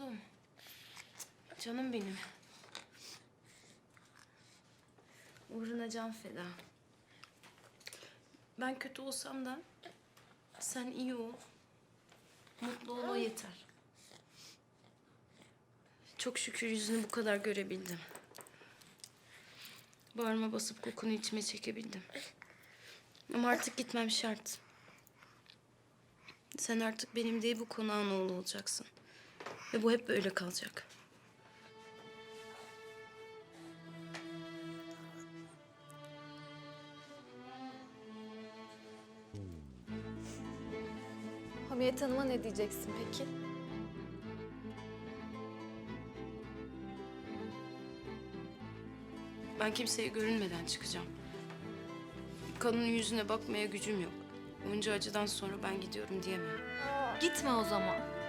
Kuzum. Canım benim. Uğruna can feda. Ben kötü olsam da sen iyi ol. Mutlu ol o yeter. Çok şükür yüzünü bu kadar görebildim. Bağrıma basıp kokunu içime çekebildim. Ama artık gitmem şart. Sen artık benim değil bu konağın oğlu olacaksın. Ve bu hep böyle kalacak. Hamiyet Hanım'a ne diyeceksin peki? Ben kimseye görünmeden çıkacağım. Kadının yüzüne bakmaya gücüm yok. Onca acıdan sonra ben gidiyorum diyemem. Gitme o zaman.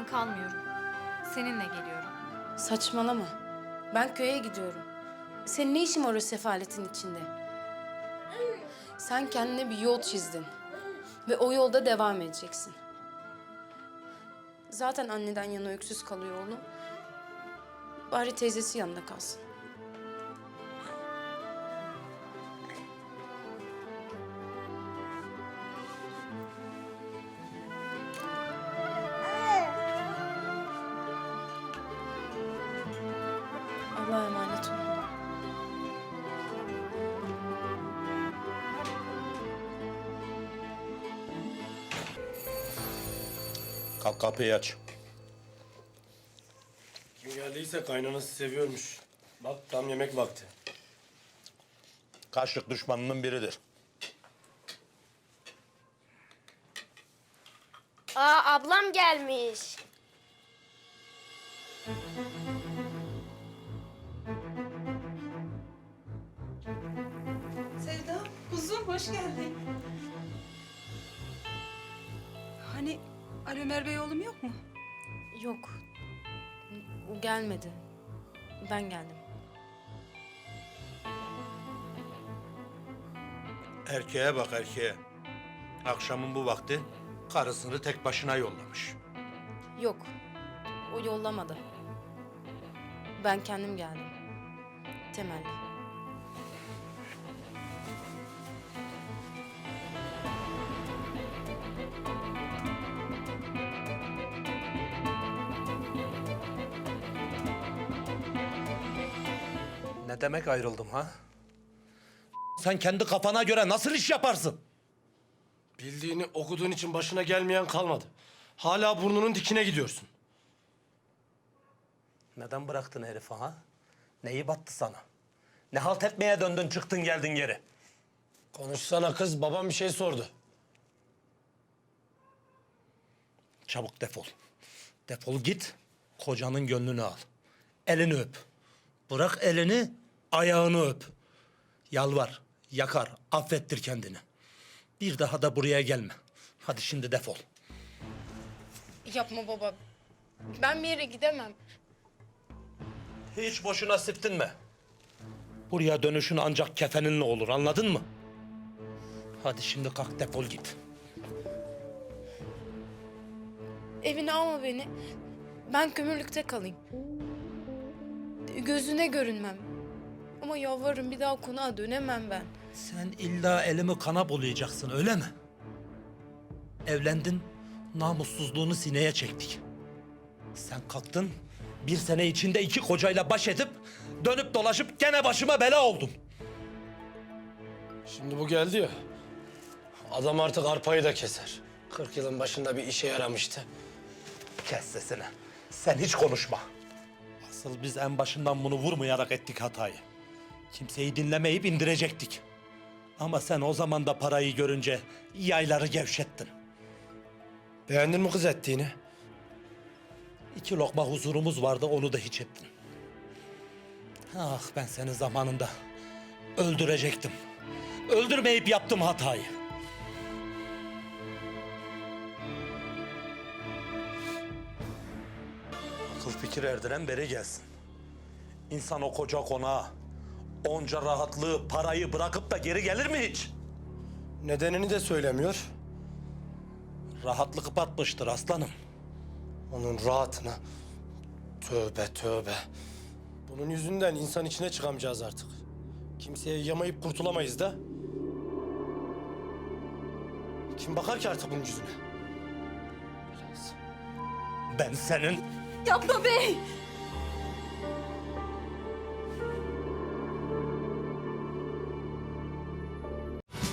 Ben kalmıyorum. Seninle geliyorum. Saçmalama. Ben köye gidiyorum. Senin ne işin var o sefaletin içinde? Sen kendine bir yol çizdin. Ve o yolda devam edeceksin. Zaten anneden yana öksüz kalıyor oğlum. Bari teyzesi yanında kalsın. Kalk kapıyı aç. Kim geldiyse kaynanası seviyormuş. Bak tam yemek vakti. Kaşlık düşmanının biridir. Aa ablam gelmiş. Sevda, kuzum hoş geldin. Ömer Bey oğlum yok mu? Yok. O gelmedi. Ben geldim. Erkeğe bak erkeğe. Akşamın bu vakti karısını tek başına yollamış. Yok. O yollamadı. Ben kendim geldim. Temelli. Ne demek ayrıldım ha? Sen kendi kafana göre nasıl iş yaparsın? Bildiğini okuduğun için başına gelmeyen kalmadı. Hala burnunun dikine gidiyorsun. Neden bıraktın herifi ha? Neyi battı sana? Ne halt etmeye döndün çıktın geldin geri? Konuşsana kız, babam bir şey sordu. Çabuk defol. Defol git, kocanın gönlünü al. Elini öp. Bırak elini, ayağını öp. Yalvar, yakar, affettir kendini. Bir daha da buraya gelme. Hadi şimdi defol. Yapma baba. Ben bir yere gidemem. Hiç boşuna siftinme. Buraya dönüşün ancak kefeninle olur, anladın mı? Hadi şimdi kalk defol git. Evine alma beni. Ben kömürlükte kalayım. Gözüne görünmem. Ama yalvarırım bir daha konağa dönemem ben. Sen illa elimi kana bulayacaksın öyle mi? Evlendin, namussuzluğunu sineye çektik. Sen kalktın, bir sene içinde iki kocayla baş edip... ...dönüp dolaşıp gene başıma bela oldun. Şimdi bu geldi ya. Adam artık arpayı da keser. 40 yılın başında bir işe yaramıştı. Kes sesini. Sen hiç konuşma. Asıl biz en başından bunu vurmayarak ettik hatayı. Kimseyi dinlemeyip indirecektik. Ama sen o zaman da parayı görünce yayları gevşettin. Beğendin mi kız ettiğini? İki lokma huzurumuz vardı onu da hiç ettin. Ah ben seni zamanında öldürecektim. Öldürmeyip yaptım hatayı. Akıl fikir erdiren beri gelsin. İnsan o koca konağa onca rahatlığı, parayı bırakıp da geri gelir mi hiç? Nedenini de söylemiyor. Rahatlık kapatmıştır aslanım. Onun rahatına. Tövbe tövbe. Bunun yüzünden insan içine çıkamayacağız artık. Kimseye yamayıp kurtulamayız da. Kim bakar ki artık bunun yüzüne? Ben senin Yapma bey!